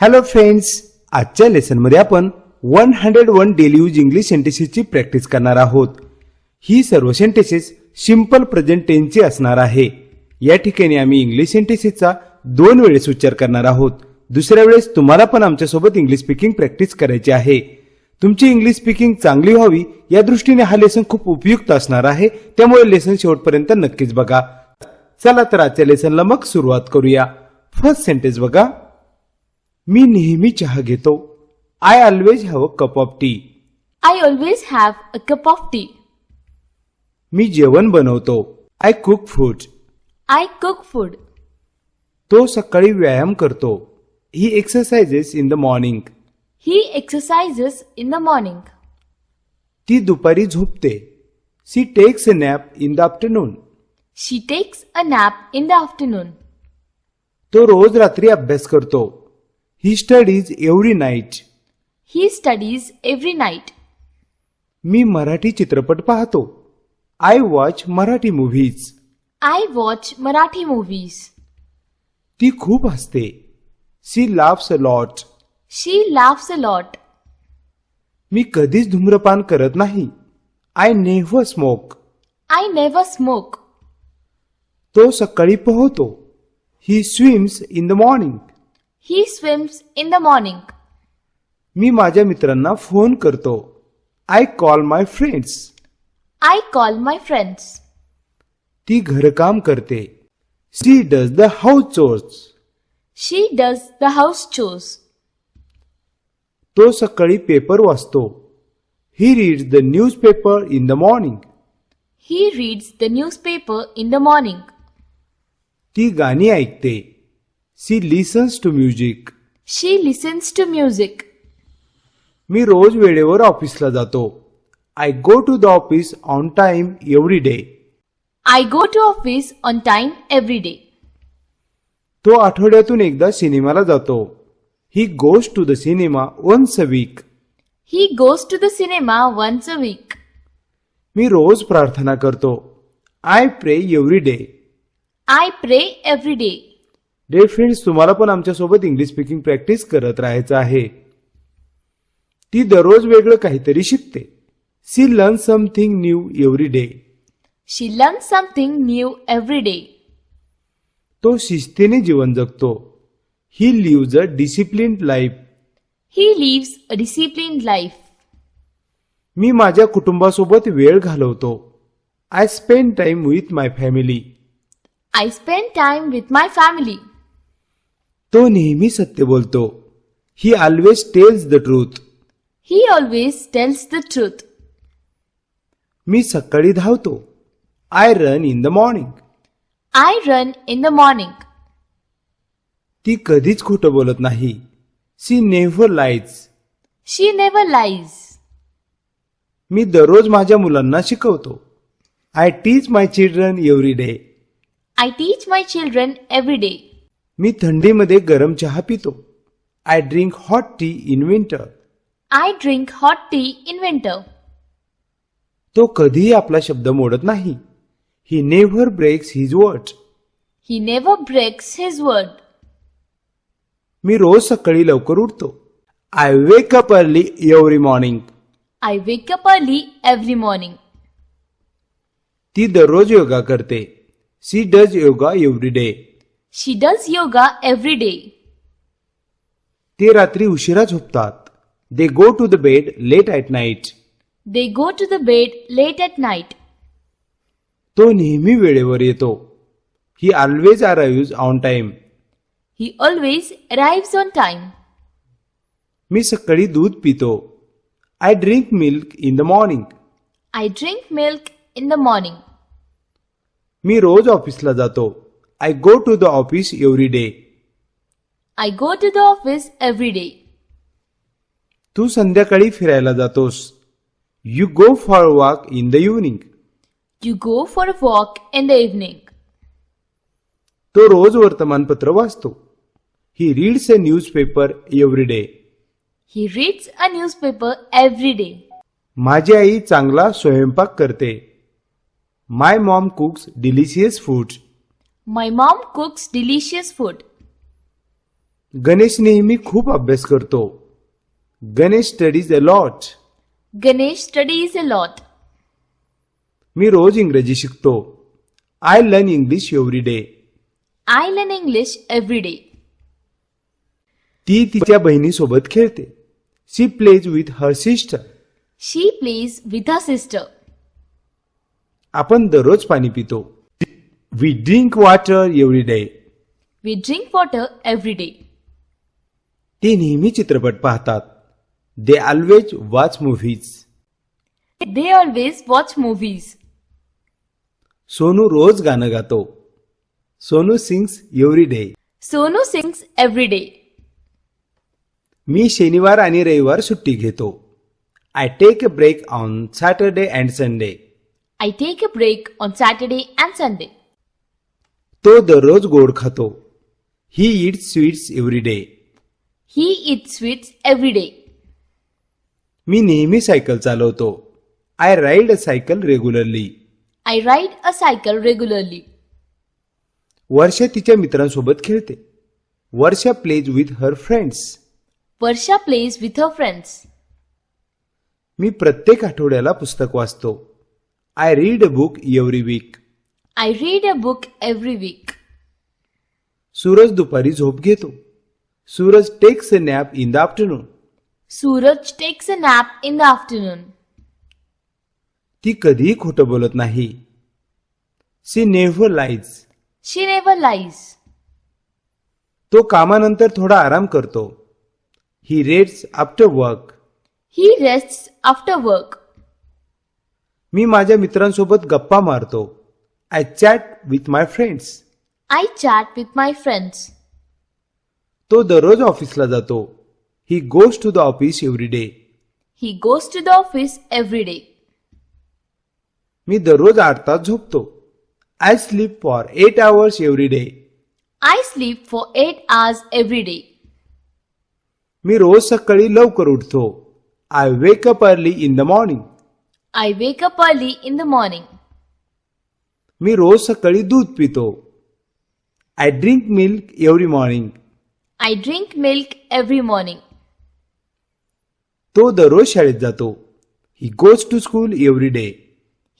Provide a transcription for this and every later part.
Hello friends आजच्या लेसनमध्ये आपण one hundred one daily use English सेंटेसेसची practice करणार आहोत. ही सर्व सेंटेसेस सिंपल प्रेझेंट टेन्सची असणार आहे. या ठिकाणी आम्ही इंग्लिश सेंटेसेसचा दोन वेळेस उच्चार करणार आहोत. दुसऱ्या वेळेस तुम्हाला पण आमच्यासोबत इंग्लिश स्पीकिंग प्रॅक्टिस करायची आहे. तुमची इंग्लिश स्पीकिंग चांगली व्हावी या दृष्टीने हा लेसन खूप उपयुक्त असणार आहे. त्यामुळे लेसन शेवटपर्यंत नक्कीच बघा. चला तर आजच्या लेसनला मग सुरुवात करूया. फर्स्ट सेंटेन्स बघा. मी नेहमी चहा घेतो. I always have a cup of tea I always have a cup of tea. मी जेवण बनवतो. I cook food I cook food. तो सकाळी व्यायाम करतो. He exercises in the morning He exercises in the morning. ती दुपारी झोपते. She takes a nap in the afternoon She takes a nap in the afternoon. तो रोज रात्री अभ्यास करतो. He studies every night He studies every night. मी मराठी चित्रपट पाहतो. I watch Marathi movies I watch Marathi movies. ती खूप हसते. She laughs a lot She laughs a lot. मी कधीच धूम्रपान करत नाही. I never smoke I never smoke. तो सकाळी पोहतो. He swims in the morning He swims in the morning. मी माझ्या मित्रांना फोन करतो I call my friends I call my friends. ती घरकाम करते she does the house chores She does the house chores. तो सकाळी पेपर वाचतो he reads the newspaper in the morning He reads the newspaper in the morning. ती गाणी ऐकते she listens to music She listens to music. मी रोज वेळेवर ऑफिसला जातो I go to the office on time every day I go to office on time every day. तो आठवड्यातून एकदा सिनेमाला जातो he goes to the cinema once a week He goes to the cinema once a week. मी रोज प्रार्थना करतो I pray every day I pray every day. Dear friends तुम्हाला पण आमच्यासोबत इंग्लिश स्पीकिंग प्रॅक्टिस करत राहायचं आहे. ती दररोज वेगळं काहीतरी शिकते. She learn something new every day She learns something new every day. तो शिस्तीने जीवन जगतो. He lives a discipline life He lives a disciplined life. मी माझ्या कुटुंबासोबत वेळ घालवतो. I spend time with my family I spend time with my family. तो नेहमी सत्य बोलतो he always tells the truth He always tells the truth. मी सकाळी धावतो I run in the morning I run in the morning. ती कधीच खोटं बोलत नाही she never lies She never lies. मी दररोज माझ्या मुलांना शिकवतो I teach my children every day I teach my children every day. मी थंडीमध्ये गरम चहा पितो. I drink hot tea in winter I drink hot tea in winter. तो कधीही आपला शब्द मोडत नाही. He never breaks his word He never breaks his word. मी रोज सकाळी लवकर उठतो. I wake up early every morning I wake up early every morning. ती दररोज योगा करते. She does yoga every day she does yoga every day ते रात्री उशिरा झोपतात. They go to the bed late at night they go to the bed late at night तो नेहमी वेळेवर येतो. He always arrive on time he always arrive on time मी सकाळी दूध पितो. I drink milk in the morning I drink milk in the morning मी रोज ऑफिसला जातो. I go to the office every day I go to the office every day. तू संध्याकाळी फिरायला जातोस. You go for walk in the evening You go for a walk in the evening. तो रोज वर्तमानपत्र वाचतो. He reads a newspaper every day He reads a newspaper every day. माझी आई चांगला स्वयंपाक करते. My mom cooks delicious food My mom cooks delicious food. Ganesh नेहमी खूप अभ्यास करतो Ganesh studies a lot Ganesh studies a lot. मी रोज इंग्रजी शिकतो I learn English every day I learn English every day. ती तिच्या बहिणीसोबत खेळते she plays with her sister She plays with her sister. आपण दररोज पाणी पितो we drink water every day We drink water every day. ते नेहमी चित्रपट पाहतात they always watch movies They always watch movies. Sonu रोज गाणं गातो Sonu sings every day Sonu sings every day. मी शनिवार आणि रविवार सुट्टी घेतो I take a break on Saturday and Sunday I take a break on Saturday and Sunday. तो दररोज गोड खातो. He eat sweets every day He eats sweets every day. मी नेहमी सायकल चालवतो. I ride a cycle regularly I ride a cycle regularly. Varsha तिच्या मित्रांसोबत खेळते. Varsha plays with her friends Varsha plays with her friends. मी प्रत्येक आठवड्याला पुस्तक वाचतो. I read a book every week I read a book every week. Suraj दुपारी झोप घेतो Suraj takes a nap in the afternoon Suraj takes a nap in the afternoon. ती कधीही खोटं बोलत नाही she never lies She never lies. तो कामानंतर थोडा आराम करतो he rests after work He rests after work. मी माझ्या मित्रांसोबत गप्पा मारतो I chat with my friends I chat with my friends. तो दररोज ऑफिसला जातो he goes to the office every day He goes to the office every day. मी दररोज आठ तास झोपतो I sleep for eight hours every day I sleep for 8 hours every day. मी रोज सकाळी लवकर उठतो I wake up early in the morning I wake up early in the morning. मी रोज सकाळी दूध पितो I drink milk every morning I drink milk every morning. तो दररोज शाळेत जातो he goes to school every day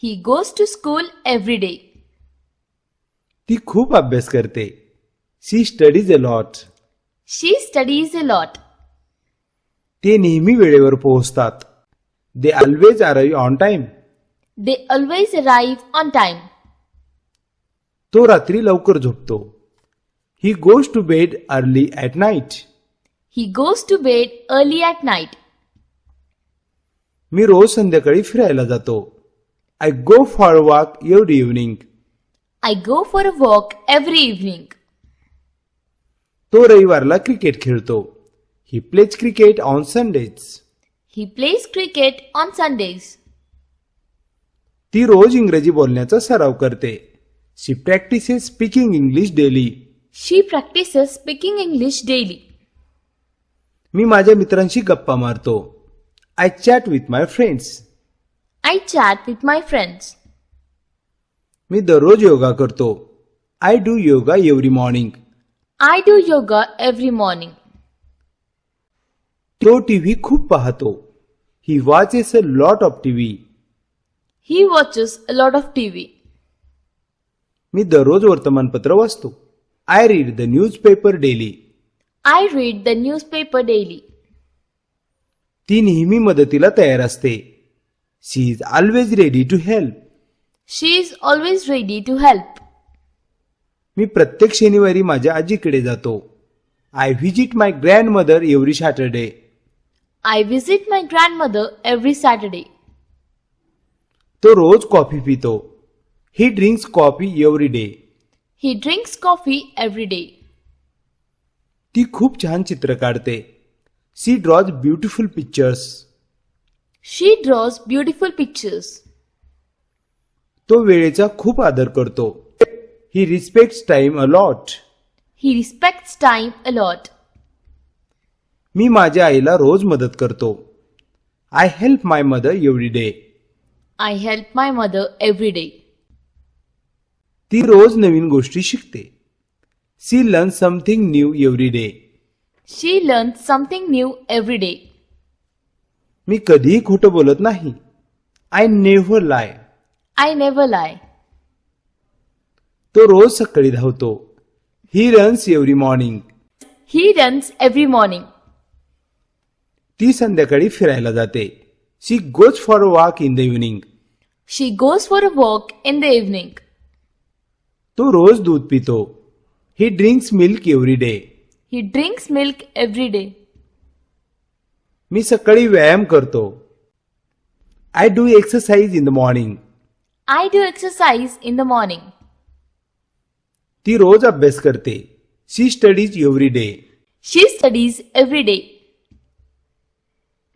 He goes to school every day. ती खूप अभ्यास करते she studies a lot She studies a lot. ते नेहमी वेळेवर पोहोचतात they always arrive on time They always arrive on time. तो रात्री लवकर झोपतो. He goes to bed early at night He goes to bed early at night. मी रोज संध्याकाळी फिरायला जातो. I go for walk every evening I go for a walk every evening. तो रविवारला क्रिकेट खेळतो. He plays cricket on Sundays He plays cricket on Sundays. ती रोज इंग्रजी बोलण्याचा सराव करते. She practices speaking English daily She practices speaking English daily. मी माझ्या मित्रांशी गप्पा मारतो I chat with my friends I chat with my friends. मी दररोज योगा करतो I do yoga every morning I do yoga every morning. तो TV खूप पाहतो he watches a lot of TV He watches a lot of TV. मी दररोज वर्तमानपत्र वाचतो. I read the newspaper daily I read the newspaper daily. ती नेहमी मदतीला तयार असते. She is always ready to help She is always ready to help. मी प्रत्येक शनिवारी माझ्या आजीकडे जातो. I visit my grandmother every Saturday I visit my grandmother every Saturday. तो रोज कॉफी पितो. He drinks coffee every day He drinks coffee every day. ती खूप छान चित्र काढते she draws beautiful pictures She draws beautiful pictures. तो वेळेचा खूप आदर करतो he respect time a lot He respects time a lot. मी माझ्या आईला रोज मदत करतो I help my mother every day I help my mother every day. ती रोज नवीन गोष्टी शिकते she learn something new every day She learns something new every day. मी कधीही खोटं बोलत नाही I never lie I never lie. तो रोज सकाळी धावतो he runs every morning He runs every morning. ती संध्याकाळी फिरायला जाते she goes for a walk in the evening She goes for a walk in the evening. तो रोज दूध पितो he drinks milk every day He drinks milk every day. मी सकाळी व्यायाम करतो I do exercise in the morning I do exercise in the morning. ती रोज अभ्यास करते she studies every day She studies every day.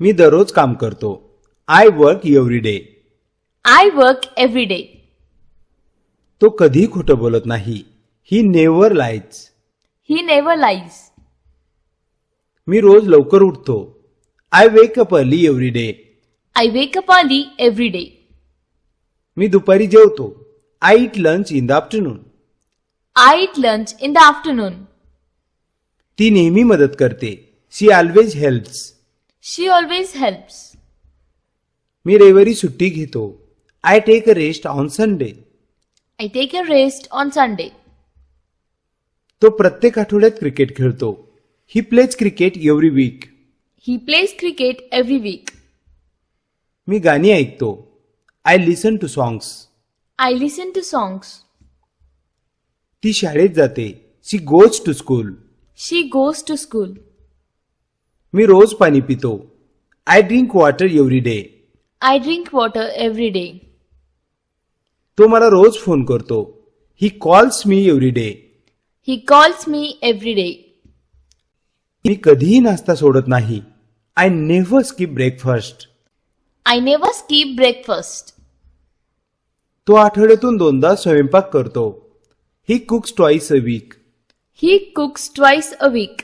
मी दररोज काम करतो I work every day I work every day. तो कधी खोटं बोलत नाही. He never lies. He never lies. मी रोज लवकर उठतो. I wake up early every day. I wake up early every day. मी दुपारी जेवतो. I eat lunch in the afternoon. I eat lunch in the afternoon. ती नेहमी मदत करते. She always helps. She always helps. मी रविवारी सुट्टी घेतो. I take a rest on Sunday. I take a rest on Sunday तो प्रत्येक आठवड्यात क्रिकेट खेळतो. He plays cricket every week he plays cricket every week मी गाणी ऐकतो. I listen to songs I listen to songs ती शाळेत जाते. She goes to school she goes to school मी रोज पाणी पितो. I drink water every day I drink water every day तो मला रोज फोन करतो he calls me every day He calls me every day. मी कधीही नाश्ता सोडत नाही I never skip breakfast I never skip breakfast. तो आठवड्यातून दोनदा स्वयंपाक करतो he cooks twice a week He cooks twice a week.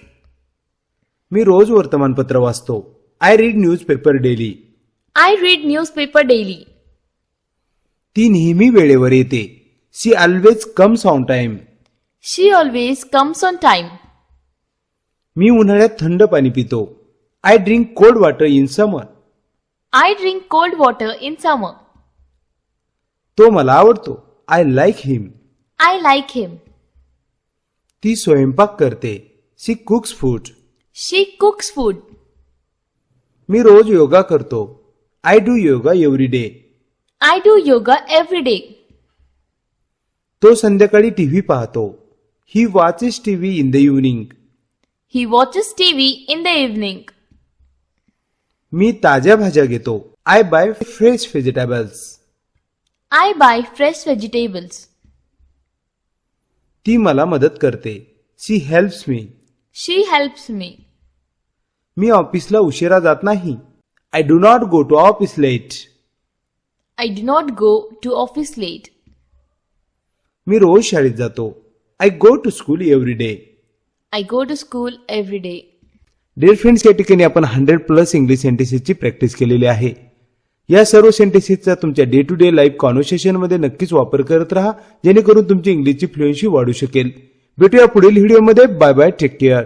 मी रोज वर्तमानपत्र वाचतो I read newspaper daily I read newspaper daily. ती नेहमी वेळेवर येते. She always comes on time She always comes on time. मी उन्हाळ्यात थंड पाणी पितो. I drink cold water in summer I drink cold water in summer. तो मला आवडतो. I like him I like him. ती स्वयंपाक करते. She cooks food She cooks food. मी रोज योगा करतो. I do yoga every day I do yoga every day. तो संध्याकाळी टीव्ही पाहतो he watches TV in the evening He watches TV in the evening. मी ताज्या भाज्या घेतो I buy fresh vegetables I buy fresh vegetables. ती मला मदत करते she helps me She helps me. मी ऑफिसला उशिरा जात नाही I do not go to office late I do not go to office late. मी रोज शाळेत जातो. I go to school every day I go to school every day. Dear friends या ठिकाणी आपण हंड्रेड प्लस इंग्लिश सेंटेन्सेसची practice केलेली आहे. या सर्व सेंटेन्सेसचा तुमच्या डे टू डे लाईफ कॉन्व्हर्सेशनमध्ये नक्कीच वापर करत राहा जेणेकरून तुमची इंग्लिशची फ्लुएन्सी वाढू शकेल. भेटूया पुढील व्हिडिओमध्ये बाय बाय टेक केअर